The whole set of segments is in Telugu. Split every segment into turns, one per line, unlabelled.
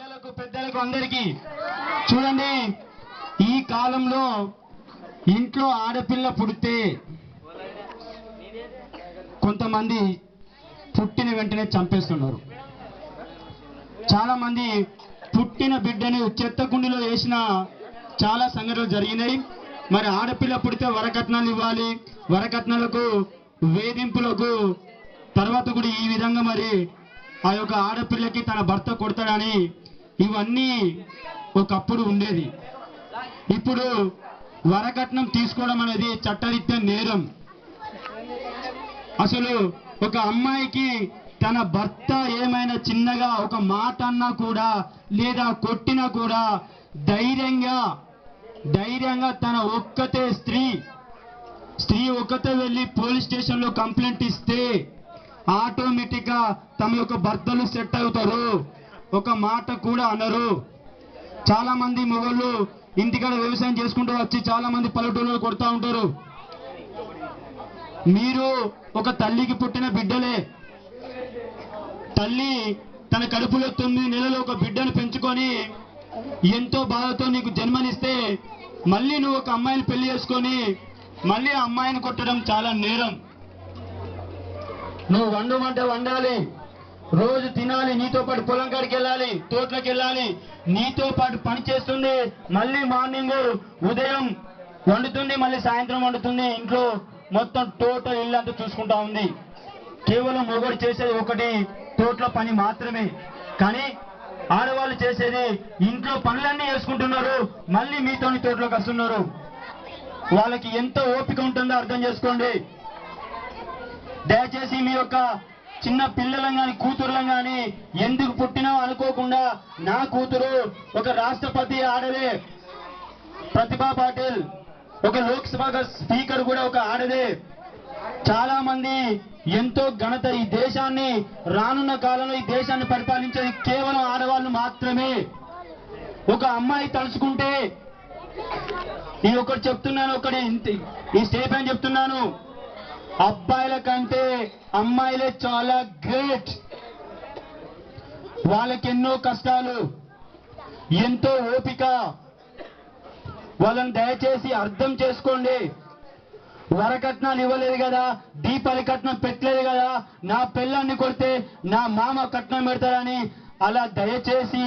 పిల్లలకు పెద్దలకు అందరికీ చూడండి ఈ కాలంలో ఇంట్లో ఆడపిల్ల పుడితే కొంతమంది పుట్టిన వెంటనే చంపేస్తున్నారు. చాలా మంది పుట్టిన బిడ్డని చెత్త కుండీలో వేసిన చాలా సంఘటనలు జరిగినాయి. మరి ఆడపిల్ల పుడితే వరకట్నాలు ఇవ్వాలి. వరకట్నాలకు వేధింపులకు తర్వాత కూడా ఈ విధంగా మరి ఆ యొక్క ఆడపిల్లకి తన భర్త కొడతాడని ఇవన్నీ ఒకప్పుడు ఉండేది. ఇప్పుడు వరకట్నం తీసుకోవడం అనేది చట్టరీత్యా నేరం. అసలు ఒక అమ్మాయికి తన భర్త ఏమైనా చిన్నగా ఒక మాట అన్నా కూడా లేదా కొట్టినా కూడా ధైర్యంగా ధైర్యంగా తన ఒక్కతే స్త్రీ స్త్రీ ఒక్కతే వెళ్ళి పోలీస్ స్టేషన్లో కంప్లైంట్ ఇస్తే ఆటోమేటిక్గా తమ యొక్క భర్తలు సెట్ అవుతారు. ఒక మాట కూడా అనరు. చాలా మంది మొగళ్ళు ఇంటికాడ వ్యవసాయం చేసుకుంటూ వచ్చి చాలా మంది పల్లెటూళ్ళు కొడతా ఉంటారు. మీరు ఒక తల్లికి పుట్టిన బిడ్డలే. తల్లి తన కడుపులో తొమ్మిది నెలలు ఒక బిడ్డను పెంచుకొని ఎంతో బాధతో నీకు జన్మనిస్తే మళ్ళీ నువ్వు ఒక అమ్మాయిని పెళ్ళి చేసుకొని మళ్ళీ ఆ అమ్మాయిని కొట్టడం చాలా నేరం. నువ్వు వండమంటే వండాలి. రోజు తినాలి నీతో పాటు పొలం కాడికి వెళ్ళాలి తోటలోకి వెళ్ళాలి. నీతో పాటు పని చేస్తుంది మళ్ళీ మార్నింగ్ ఉదయం వండుతుంది మళ్ళీ సాయంత్రం వండుతుంది. ఇంట్లో మొత్తం టోటల్ ఇల్లు అంతా చూసుకుంటా ఉంది. కేవలం మొగడు చేసేది ఒకటి తోటలో పని మాత్రమే. కానీ ఆడవాళ్ళు చేసేది ఇంట్లో పనులన్నీ చేసుకుంటున్నారు మళ్ళీ మీతోని తోటలోకి వస్తున్నారు. వాళ్ళకి ఎంత ఓపిక ఉంటుందో అర్థం చేసుకోండి. దయచేసి మీ యొక్క చిన్న పిల్లలం గాని కూతురులం గాని ఎందుకు పుట్టినా అనుకోకుండా నా కూతురు ఒక రాష్ట్రపతి ఆడదే. ప్రతిభా పాటిల్ ఒక లోక్సభ స్పీకర్ కూడా ఒక ఆడదే. చాలా మంది ఎంతో ఘనత ఈ దేశాన్ని రానున్న కాలంలో ఈ దేశాన్ని పరిపాలించేది కేవలం ఆడవాళ్ళు మాత్రమే. ఒక అమ్మాయి తలుచుకుంటే ఈ ఒకటి చెప్తున్నాను ఒకటి ఈ స్టేప్ అని చెప్తున్నాను. అబ్బాయిల కంటే అమ్మాయిలే చాలా గ్రేట్ వాళ్ళకి ఎన్నో కష్టాలు ఎంతో ఓపిక. వాళ్ళని దయచేసి అర్థం చేసుకోండి. వరకట్నాలు ఇవ్వలేదు కదా దీపాలి కట్నం పెట్టలేదు కదా నా పిల్లాన్ని కొడితే నా మామ కట్నం పెడతారని అలా దయచేసి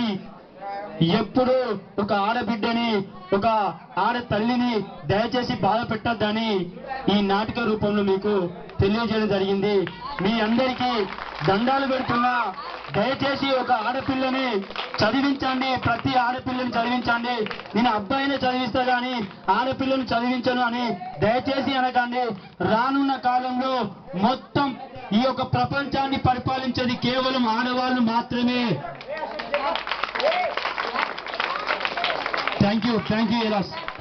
ఎప్పుడు ఒక ఆడబిడ్డని ఒక ఆడ తల్లిని దయచేసి బాధ పెట్టద్దని ఈ నాటక రూపంలో మీకు తెలియజేయడం జరిగింది. మీ అందరికీ దండాలు పెడుతున్నా. దయచేసి ఒక ఆడపిల్లని చదివించండి. ప్రతి ఆడపిల్లని చదివించండి. నేను అబ్బాయినే చదివిస్తా కానీ ఆడపిల్లని చదివించను అని దయచేసి అనకండి. రానున్న కాలంలో మొత్తం ఈ యొక్క ప్రపంచాన్ని పరిపాలించేది కేవలం ఆడవాళ్ళు మాత్రమే. Thank you, Elas.